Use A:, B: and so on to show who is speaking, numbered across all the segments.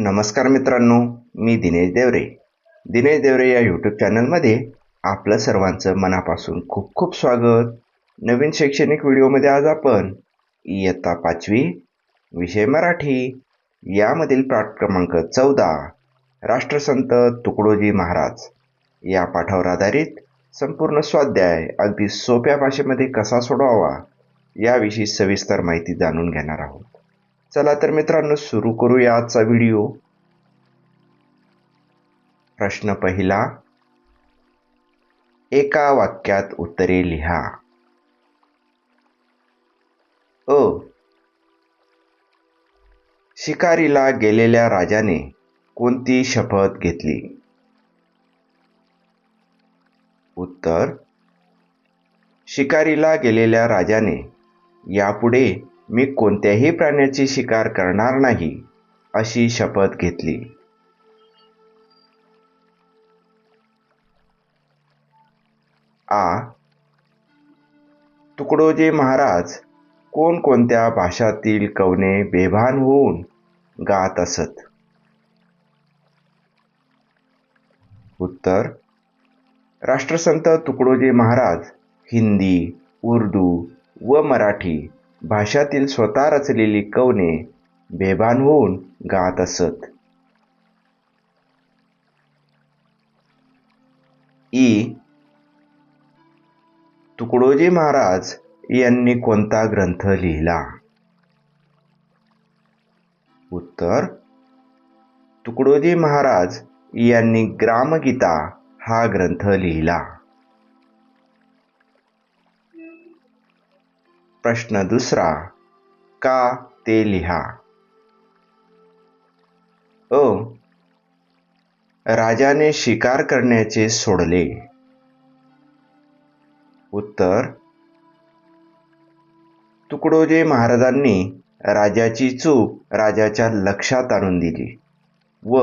A: नमस्कार मित्रांनो मी दिनेश देवरे. दिनेश देवरे या यूट्यूब चॅनलमध्ये आपलं सर्वांचं मनापासून खूप खूप स्वागत. नवीन शैक्षणिक व्हिडिओमध्ये आज आपण इयत्ता पाचवी विषय मराठी यामधील पाठ क्रमांक चौदा राष्ट्रसंत तुकडोजी महाराज. या पाठावर आधारित संपूर्ण स्वाध्याय अगदी सोप्या भाषेमध्ये कसा सोडवावा याविषयी सविस्तर माहिती जाणून घेणार आहोत. चला तर मित्रांनो सुरू करूया आजचा व्हिडिओ. प्रश्न पहिला एका वाक्यात उत्तरे लिहा. अ. शिकारीला गेलेल्या राजाने कोणती शपथ घेतली? उत्तर शिकारीला गेलेल्या राजाने यापुढे मी कोणत्याही प्राण्याची शिकार करणार नाही अशी शपथ घेतली. आ. तुकडोजी महाराज कोणकोणत्या भाषातील कवने बेभान होऊन गात असत? उत्तर राष्ट्रसंत तुकडोजी महाराज हिंदी उर्दू व मराठी भाषातील स्वतः रचलेली कवने बेभान होऊन गात असत. ई. तुकडोजी महाराज यांनी कोणता ग्रंथ लिहिला? उत्तर तुकडोजी महाराज यांनी ग्रामगीता हा ग्रंथ लिहिला. प्रश्न दुसरा का ते लिहा? अ. राजाने शिकार करण्याचे सोडले. उत्तर तुकडोजी महाराजांनी राजाची चूक राजाच्या लक्षात आणून दिली व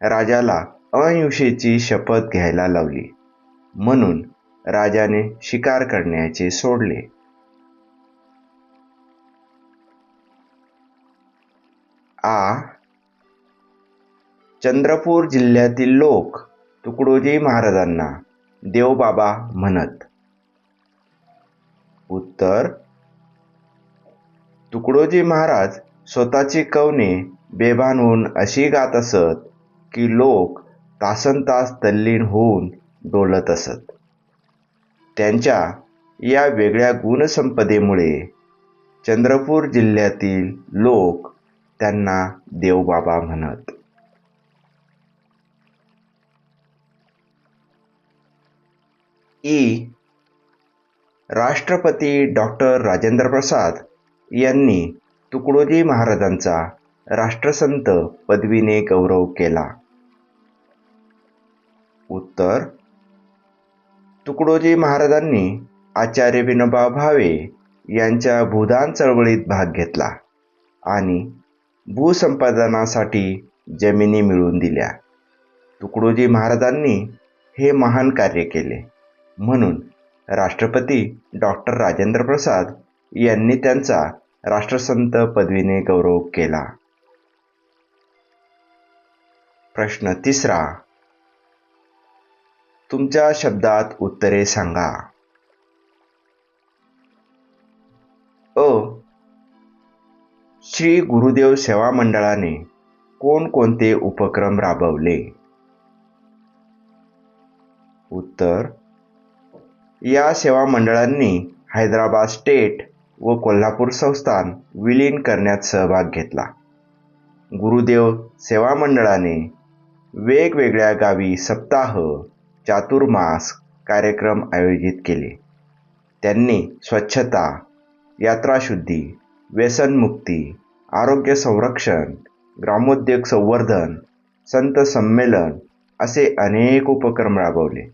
A: राजाला अहिंसेची शपथ घ्यायला लावली. म्हणून राजाने शिकार करण्याचे सोडले. आ. चंद्रपूर जिल्ह्यातील लोक तुकडोजी महाराजांना देवबाबा म्हणत. उत्तर. तुकडोजी महाराज स्वतःची कवने बेभान होऊन अशी गात असत की लोक तासन तास तल्लीन होऊन डोलत असत. त्यांच्या या वेगळ्या गुणसंपदेमुळे चंद्रपूर जिल्ह्यातील लोक त्यांना देवबाबा म्हणत. ई. राष्ट्रपती डॉक्टर राजेंद्र प्रसाद यांनी तुकडोजी महाराजांचा राष्ट्रसंत पदवीने गौरव केला. उत्तर. तुकडोजी महाराजांनी आचार्य विनोबा भावे यांच्या भूदान चळवळीत भाग घेतला आणि भूसंपादनासाठी जमिनी मिळवून दिल्या. तुकडोजी महाराजांनी हे महान कार्य केले. म्हणून राष्ट्रपती डॉक्टर राजेंद्र प्रसाद यांनी त्यांचा राष्ट्रसंत पदवीने गौरव केला. प्रश्न तिसरा. तुमच्या शब्दात उत्तरे सांगा. अ. श्री गुरुदेव सेवा मंडळाने कोणकोणते उपक्रम राबवले? उत्तर या सेवा मंडळांनी हैदराबाद स्टेट व कोल्हापूर संस्थान विलीन करण्यात सहभाग घेतला. गुरुदेव सेवा मंडळाने वेगवेगळ्या गावी सप्ताह चातुर्मास कार्यक्रम आयोजित केले. त्यांनी स्वच्छता यात्राशुद्धी व्यसनमुक्ती आरोग्य संरक्षण ग्रामोद्योग संवर्धन संत संमेलन असे अनेक उपक्रम राबवले.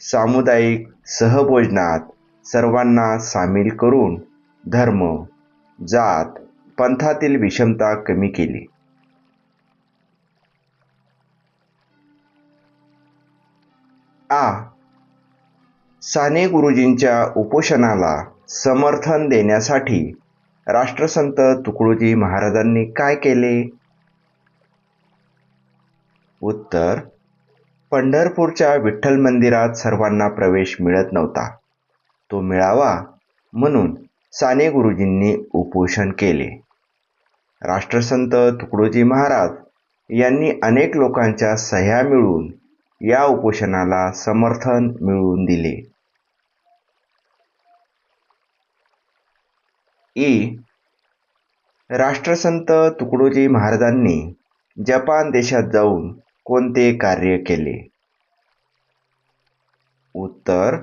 A: सामुदायिक सहभोजनात सर्वांना सामील करून धर्म जात पंथातील विषमता कमी केली. आ. साने गुरुजींच्या उपोषणाला समर्थन देण्यासाठी राष्ट्रसंत तुकडोजी महाराजांनी काय केले? उत्तर पंढरपूरच्या विठ्ठल मंदिरात सर्वांना प्रवेश मिळत नव्हता. तो मिळावा म्हणून साने गुरुजींनी उपोषण केले. राष्ट्रसंत तुकडोजी महाराज यांनी अनेक लोकांच्या सह्या मिळून या उपोषणाला समर्थन मिळवून दिले. ई राष्ट्रसंत तुकडोजी महाराजांनी जपान देशात जाऊन कोणते कार्य केले? उत्तर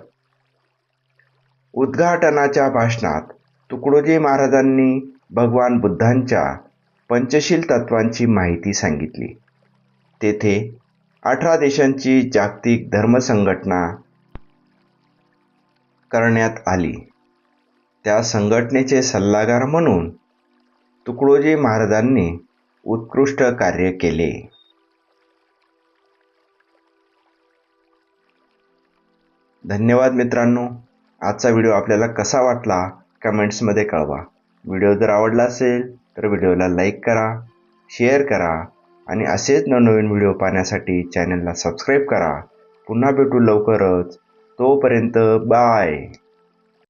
A: उद्घाटनाच्या भाषणात तुकडोजी महाराजांनी भगवान बुद्धांच्या पंचशील तत्वांची माहिती सांगितली. तेथे अठरा देशांची जागतिक धर्मसंघटना करण्यात आली. त्या संघटनेचे सल्लागार म्हणून तुकडोजी महाराजांनी उत्कृष्ट कार्य केले. धन्यवाद मित्रांनो. आजचा व्हिडिओ आपल्याला कसा वाटला? कमेंट्समध्ये कळवा. व्हिडिओ जर आवडला असेल तर व्हिडिओला लाईक करा शेअर करा आणि असेच नवनवीन व्हिडिओ पाहण्यासाठी चॅनलला सबस्क्राईब करा. पुन्हा भेटू लवकरच. तोपर्यंत बाय